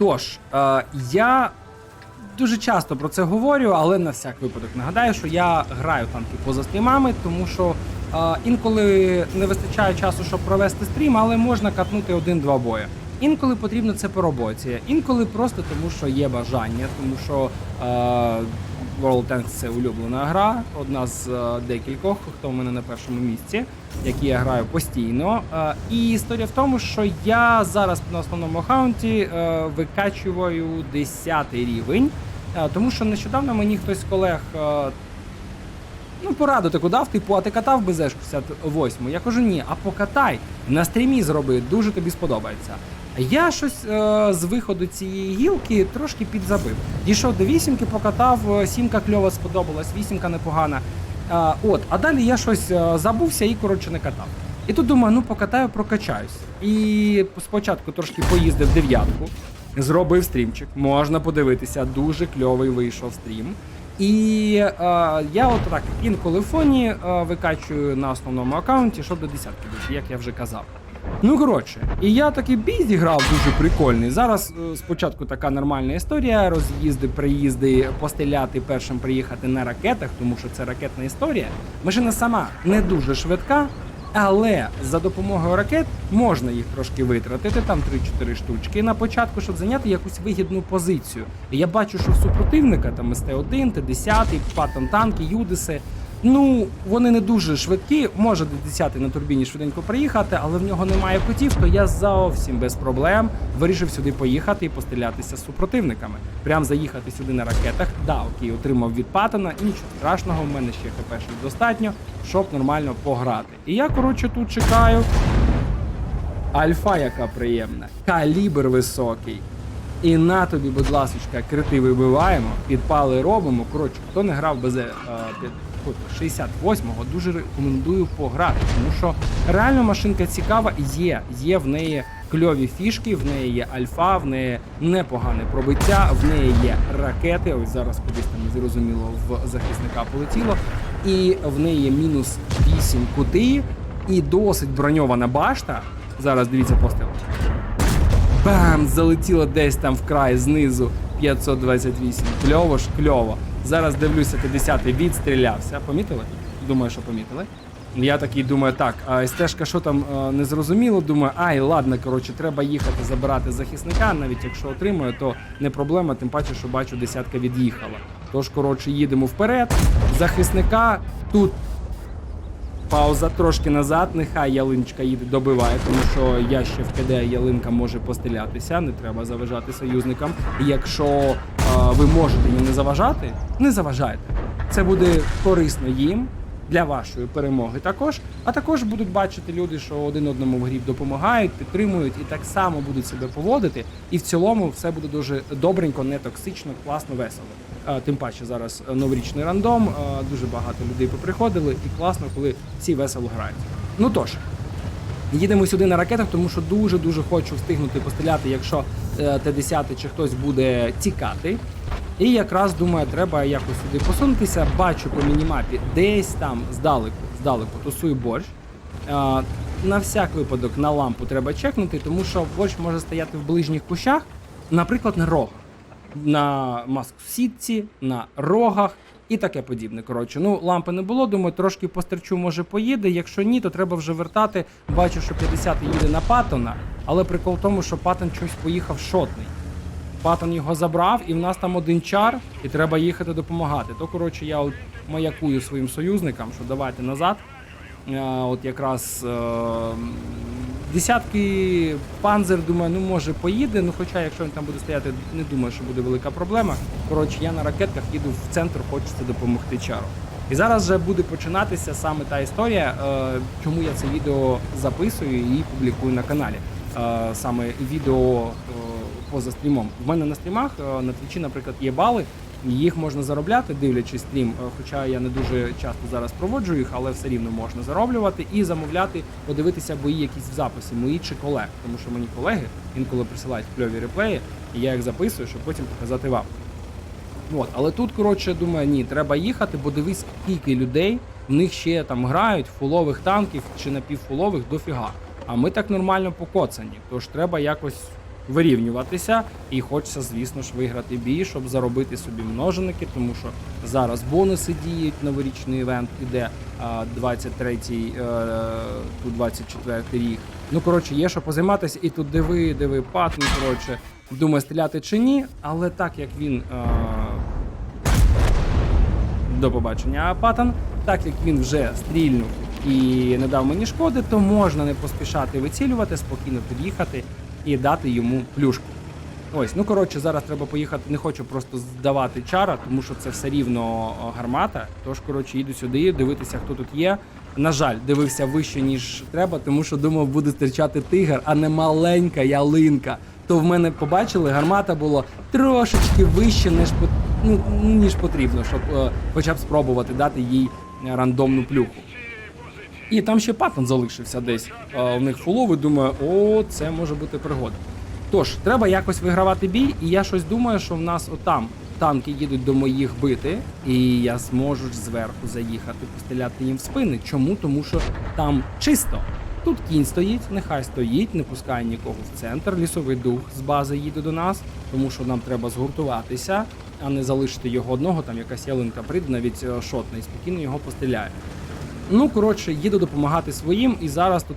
Тож, е, я дуже часто про це говорю, але на всяк випадок нагадаю, що я граю танки поза стрімами, тому що е, інколи не вистачає часу, щоб провести стрім, але можна катнути один-два бої. Інколи потрібно це по роботі, інколи просто тому, що є бажання, тому що е, World Tanks це улюблена гра, одна з е, декількох, хто в мене на першому місці, які я граю постійно. Е, і історія в тому, що я зараз на основному аккаунті е, викачую 10 рівень, е, тому що нещодавно мені хтось з колег. е, Ну, пораду таку дав, типу, а ти катав без 68 Я кажу, ні, а покатай. На стрімі зроби, дуже тобі сподобається. Я щось е, з виходу цієї гілки трошки підзабив. Дійшов до вісімки, покатав, е, сімка кльова сподобалась, вісімка непогана. Е, от, а далі я щось е, забувся і коротше не катав. І тут думаю, ну покатаю, прокачаюсь. І спочатку трошки поїздив дев'ятку, зробив стрімчик, можна подивитися, дуже кльовий вийшов стрім. І е, я от так інколи фоні е, викачую на основному аккаунті, щоб до десятки як я вже казав. Ну коротше, і я такий бій зіграв дуже прикольний. Зараз е, спочатку така нормальна історія: роз'їзди, приїзди, постріляти першим приїхати на ракетах, тому що це ракетна історія. Машина сама не дуже швидка, але за допомогою ракет можна їх трошки витратити, там 3-4 штучки на початку, щоб зайняти якусь вигідну позицію. Я бачу, що супротивника там СТ-1, Т-10, Паттон танки, Юдиси. Ну, вони не дуже швидкі. Може 10 на турбіні швиденько приїхати, але в нього немає котів, то я зовсім без проблем вирішив сюди поїхати і пострілятися з супротивниками. Прям заїхати сюди на ракетах. Да, окей, отримав від Паттона, і нічого страшного, в мене ще хп достатньо, щоб нормально пограти. І я, коротше, тут чекаю. Альфа, яка приємна, калібр високий. І на тобі, будь ласочка, крити вибиваємо, підпали робимо. Коротше, хто не грав без е, під- от, 68-го, дуже рекомендую пограти, тому що реально машинка цікава, є, є в неї кльові фішки, в неї є альфа, в неї непогане пробиття, в неї є ракети. Ось зараз кудись там зрозуміло в захисника полетіло. І в неї мінус 8 кути, і досить броньована башта. Зараз дивіться постріл. Бам! Залетіло десь там в край знизу 528. Кльово ж, кльово. Зараз дивлюся, 50-й відстрілявся. Помітили? Думаю, що помітили. Я такий думаю, так, а стежка, що там е, не зрозуміло. Думаю, ай, ладно, коротше, треба їхати забирати захисника. Навіть якщо отримаю, то не проблема, тим паче, що бачу, десятка від'їхала. Тож, коротше, їдемо вперед. Захисника тут Пауза трошки назад, нехай ялиночка їде добиває, тому що я ще в КД ялинка може пострілятися, не треба заважати союзникам. Якщо ви можете їм не заважати, не заважайте. Це буде корисно їм для вашої перемоги також. А також будуть бачити люди, що один одному в грі допомагають, підтримують і так само будуть себе поводити. І в цілому все буде дуже добренько, не токсично, класно, весело. Е, Тим паче зараз е, новорічний рандом, е, дуже багато людей поприходили, і класно, коли всі весело грають. Ну тож, їдемо сюди на ракетах, тому що дуже дуже хочу встигнути постріляти, якщо е, Т-10 чи хтось буде тікати. І якраз думаю, треба якось сюди посунутися. Бачу по мінімапі, десь там здалеку, здалеку тусує борщ. Е, На всяк випадок на лампу треба чекнути, тому що борщ може стояти в ближніх кущах, наприклад, на рогах на маск-сітці, на рогах і таке подібне. Коротше, ну лампи не було. Думаю, трошки постерчу, може поїде. Якщо ні, то треба вже вертати. Бачу, що 50 їде на Паттона, але прикол в тому, що Паттон щось поїхав шотний. Паттон його забрав, і в нас там один чар, і треба їхати допомагати. То коротше, я от маякую своїм союзникам, що давайте назад. Е, От якраз е, десятки панзер, думаю, ну може поїде. Ну хоча, якщо він там буде стояти, не думаю, що буде велика проблема. Коротше, я на ракетках їду в центр, хочеться допомогти чару. І зараз вже буде починатися саме та історія, е, чому я це відео записую і публікую на каналі. Е, Саме відео е, поза стрімом. В мене на стрімах е, на твічі, наприклад, є бали. Їх можна заробляти, дивлячись стрім. Хоча я не дуже часто зараз проводжу їх, але все рівно можна зароблювати і замовляти, подивитися бої якісь в записі, мої чи колег. Тому що мені колеги інколи присилають кльові реплеї, і я їх записую, щоб потім показати вам. От, але тут, коротше, думаю, ні, треба їхати, бо дивись, скільки людей в них ще там грають, фулових танків чи напівфулових дофіга. А ми так нормально покоцані. Тож треба якось вирівнюватися. І хочеться, звісно ж, виграти бій, щоб заробити собі множеники, тому що зараз бонуси діють, новорічний івент іде 23-й, е, 24-й рік. Ну, коротше, є що позайматися, і тут диви, диви, патн, коротше, думаю, стріляти чи ні, але так як він. Е, до побачення Патан. Так як він вже стрільнув і не дав мені шкоди, то можна не поспішати вицілювати, спокійно під'їхати і дати йому плюшку. Ось, ну коротше, зараз треба поїхати. Не хочу просто здавати чара, тому що це все рівно гармата. Тож, коротше, їду сюди, дивитися, хто тут є. На жаль, дивився вище, ніж треба, тому що думав, буде зустрічати тигр, а не маленька ялинка. То в мене побачили, гармата була трошечки вище, ніж, ну, ніж потрібно, щоб е, хоча б спробувати дати їй е, рандомну плюху. І там ще патон залишився десь. А, у них фуловий, думаю, о, це може бути пригода. Тож, треба якось вигравати бій, і я щось думаю, що в нас отам танки їдуть до моїх бити, і я зможу зверху заїхати, постріляти їм в спини. Чому? Тому що там чисто. Тут кінь стоїть, нехай стоїть, не пускає нікого в центр. Лісовий дух з бази їде до нас, тому що нам треба згуртуватися, а не залишити його одного. Там якась ялинка прийде, навіть е, шотне, і спокійно його постріляє. Ну, коротше, їду допомагати своїм, і зараз тут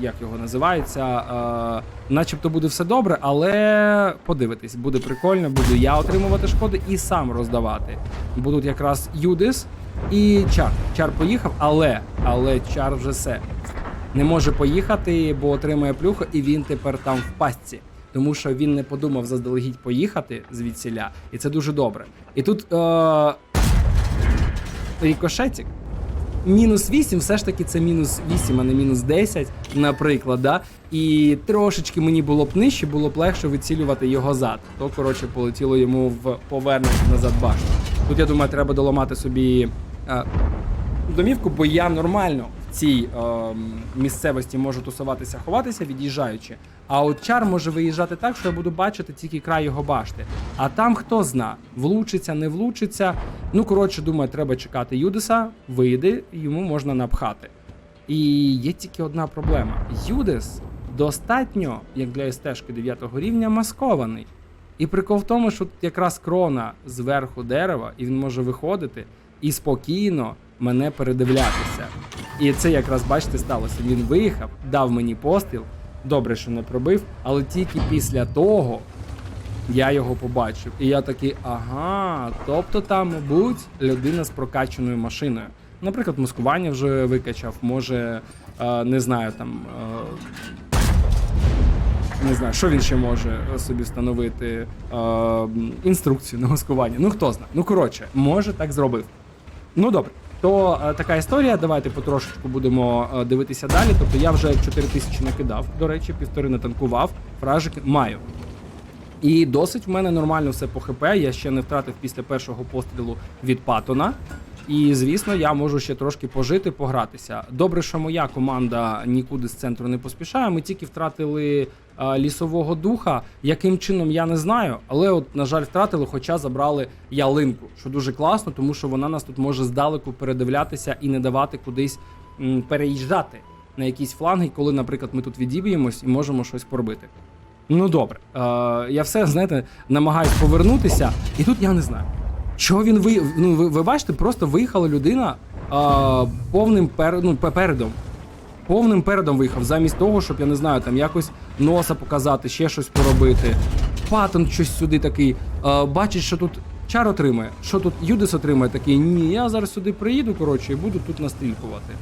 як його називається, е, начебто буде все добре, але подивитись, буде прикольно, буду я отримувати шкоди і сам роздавати. Будуть якраз Юдис і Чар. Чар поїхав, але, але Чар вже все. Не може поїхати, бо отримує плюху, і він тепер там в пастці. Тому що він не подумав заздалегідь поїхати звідсіля, і це дуже добре. І тут е- рікошетик мінус 8, все ж таки це мінус 8, а не мінус 10, наприклад. Да? І трошечки мені було б нижче, було б легше вицілювати його зад. То, коротше, полетіло йому в повернення назад башню. Тут, я думаю, треба доламати собі а, домівку, бо я нормально цій е, місцевості можу тусуватися, ховатися, від'їжджаючи. А от чар може виїжджати так, що я буду бачити тільки край його башти. А там хто зна, влучиться, не влучиться. Ну, коротше, думаю, треба чекати Юдеса, вийде, йому можна напхати. І є тільки одна проблема: Юдес достатньо, як для СТ-шки 9 рівня, маскований. І прикол в тому, що тут якраз крона зверху дерева, і він може виходити і спокійно мене передивлятися. І це якраз, бачите, сталося. Він виїхав, дав мені постріл. Добре, що не пробив, але тільки після того я його побачив. І я такий, ага, тобто там, мабуть, людина з прокачаною машиною. Наприклад, маскування вже викачав, може, е, не знаю, там. Е, не знаю, що він ще може собі встановити. Е, інструкцію на маскування. Ну хто знає. Ну коротше, може так зробив. Ну добре. То е, така історія. Давайте потрошечку будемо е, дивитися далі. Тобто я вже 4 тисячі накидав, до речі, півтори натанкував, фражики маю. І досить в мене нормально все по ХП. Я ще не втратив після першого пострілу від Патона. І звісно, я можу ще трошки пожити, погратися. Добре, що моя команда нікуди з центру не поспішає. Ми тільки втратили е, лісового духа. Яким чином я не знаю, але от, на жаль, втратили, хоча забрали ялинку, що дуже класно, тому що вона нас тут може здалеку передивлятися і не давати кудись переїжджати на якісь фланги, коли, наприклад, ми тут відіб'ємось і можемо щось поробити. Ну добре, е, я все, знаєте, намагаюсь повернутися, і тут я не знаю. Чого він ви... Ну, ви, ви бачите, просто виїхала людина а, повним пер... ну, передом. Повним передом виїхав, замість того, щоб, я не знаю, там якось носа показати, ще щось поробити. Паттон щось сюди такий. А, бачить, що тут чар отримає, що тут Юдис отримає такий. Ні, я зараз сюди приїду, коротше, і буду тут настрілкувати.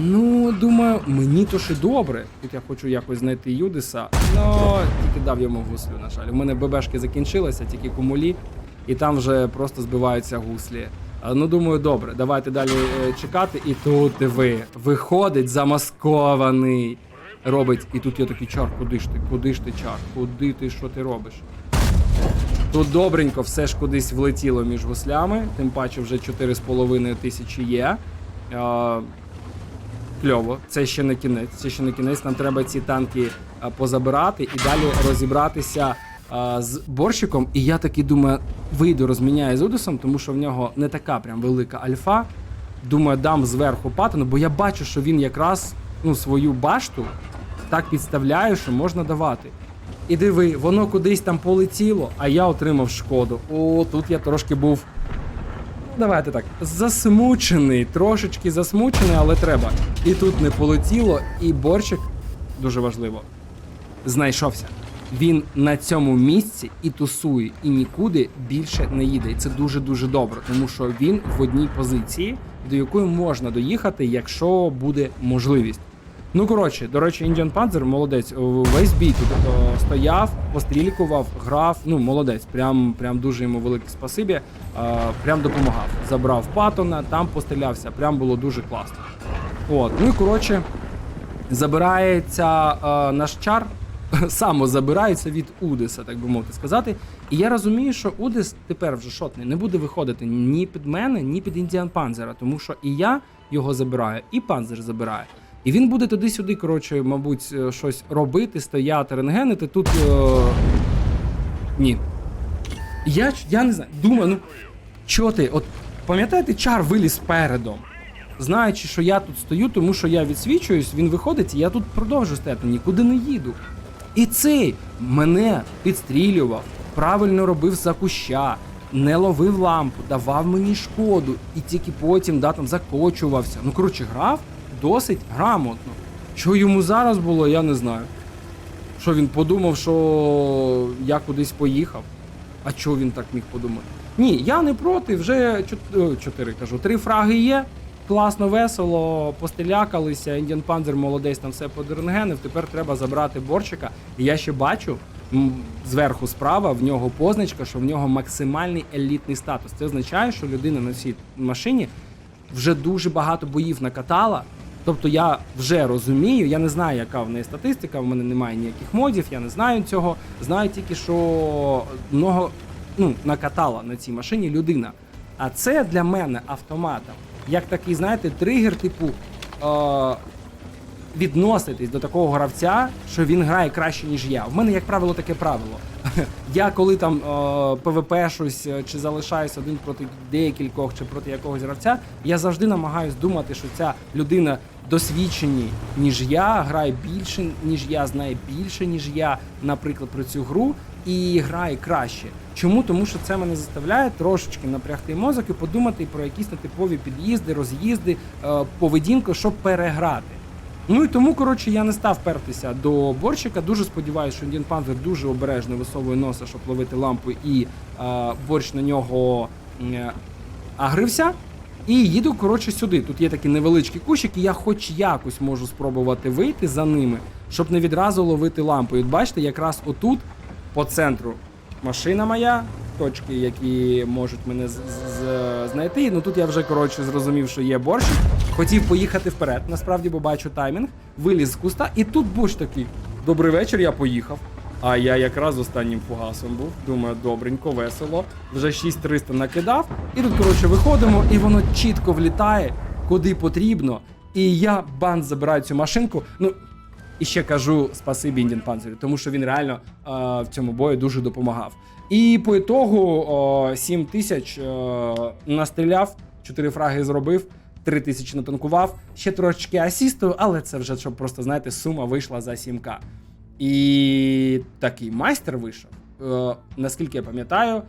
Ну, думаю, мені то ще добре. Тут я хочу якось знайти Юдиса. Ну, тільки дав йому гуслю, на жаль. У мене ББшки закінчилися, тільки кумулі, і там вже просто збиваються гуслі. Ну, думаю, добре, давайте далі е, чекати. І тут диви, виходить замаскований. Робить, і тут я такий чар, куди ж ти, куди ж ти чар, куди ти, що ти робиш? Тут добренько все ж кудись влетіло між гуслями, тим паче вже 4,5 тисячі є. А, кльово. Це ще не кінець. Це ще не кінець. Нам треба ці танки позабирати і далі розібратися а, з борщиком. І я таки думаю, вийду, розміняю з Удусом, тому що в нього не така прям велика альфа. Думаю, дам зверху патону, бо я бачу, що він якраз ну, свою башту так підставляє, що можна давати. І диви, воно кудись там полетіло, а я отримав шкоду. О, тут я трошки був. ну, Давайте так, засмучений, трошечки засмучений, але треба. І тут не полетіло, і борщик дуже важливо. Знайшовся. Він на цьому місці і тусує, і нікуди більше не їде. І це дуже дуже добре, тому що він в одній позиції, до якої можна доїхати, якщо буде можливість. Ну коротше, до речі, Індіан Panzer молодець. Весь бій тут о, стояв, пострілікував, грав. Ну молодець. Прям, прям дуже йому велике спасибі. Прям допомагав. Забрав патона, там пострілявся. Прям було дуже класно. От, ну і коротше, забирається е, наш чар, само забирається від Удиса, так би мовити сказати. І я розумію, що Удис тепер вже шотний не буде виходити ні під мене, ні під Індіан Панзера, тому що і я його забираю, і Панзер забирає. І він буде туди-сюди, коротше, мабуть, е, щось робити, стояти, рентгенити. Тут. Е... Ні. Я, я не знаю, думаю, ну чого ти? От пам'ятаєте, чар виліз передом знаючи, що я тут стою, тому що я відсвічуюсь, він виходить, і я тут продовжую стояти, нікуди не їду. І цей мене підстрілював, правильно робив за куща, не ловив лампу, давав мені шкоду, і тільки потім да, там, закочувався. Ну, коротше, грав досить грамотно. Що йому зараз було, я не знаю. Що він подумав, що я кудись поїхав. А чого він так міг подумати? Ні, я не проти, вже чотири кажу, три фраги є. Класно, весело, пострілякалися. Індіан Панзер молодець там все подернгенив. Тепер треба забрати борчика. І я ще бачу зверху справа в нього позначка, що в нього максимальний елітний статус. Це означає, що людина на цій машині вже дуже багато боїв накатала. Тобто я вже розумію, я не знаю, яка в неї статистика, в мене немає ніяких модів, я не знаю цього. Знаю тільки, що много ну, накатала на цій машині людина. А це для мене автоматом, як такий, знаєте, тригер, типу, е- відноситись до такого гравця, що він грає краще, ніж я. В мене, як правило, таке правило. Я коли там ПВП щось е, чи залишаюсь один проти декількох чи проти якогось гравця, я завжди намагаюсь думати, що ця людина досвідчені, ніж я, грає більше, ніж я, знає більше, ніж я, наприклад, про цю гру, і грає краще. Чому? Тому що це мене заставляє трошечки напрягти мозок і подумати про якісь нетипові під'їзди, роз'їзди, е, поведінку, щоб переграти. Ну і тому, коротше, я не став пертися до борщика. Дуже сподіваюся, що Індіан Панзер дуже обережно висовує носа, щоб ловити лампу, і е, борщ на нього е, агрився. І їду, коротше, сюди. Тут є такі невеличкі кущики, я хоч якось можу спробувати вийти за ними, щоб не відразу ловити лампу. І от бачите, якраз отут, по центру, машина моя, точки, які можуть мене з- з- знайти. Ну тут я вже коротше зрозумів, що є борщ. Хотів поїхати вперед, насправді, бо бачу таймінг, виліз з куста, і тут борщ такий. Добрий вечір, я поїхав. А я якраз останнім фугасом був. Думаю, добренько, весело. Вже 6300 накидав. І тут, коротше, виходимо, і воно чітко влітає, куди потрібно. І я бан забираю цю машинку. Ну, і ще кажу спасибі Індіан Панцирю, тому що він реально е, в цьому бою дуже допомагав. І по ітогу е, 7 тисяч е, настріляв, 4 фраги зробив, 3 тисячі натанкував, ще трошечки асісту, але це вже щоб просто знаєте, сума вийшла за 7к. І такий майстер вийшов. Е, наскільки я пам'ятаю,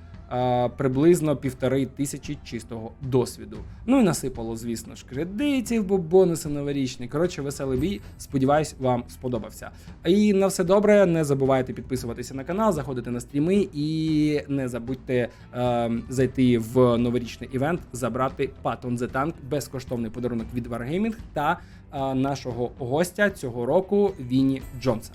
приблизно півтори тисячі чистого досвіду. Ну і насипало, звісно ж, кредитів, бо бонуси новорічні. Коротше, веселий бій. Сподіваюсь, вам сподобався. І на все добре. Не забувайте підписуватися на канал, заходити на стріми і не забудьте е, зайти в новорічний івент, забрати Patton the Tank, безкоштовний подарунок від Wargaming та е, нашого гостя цього року Віні Джонса.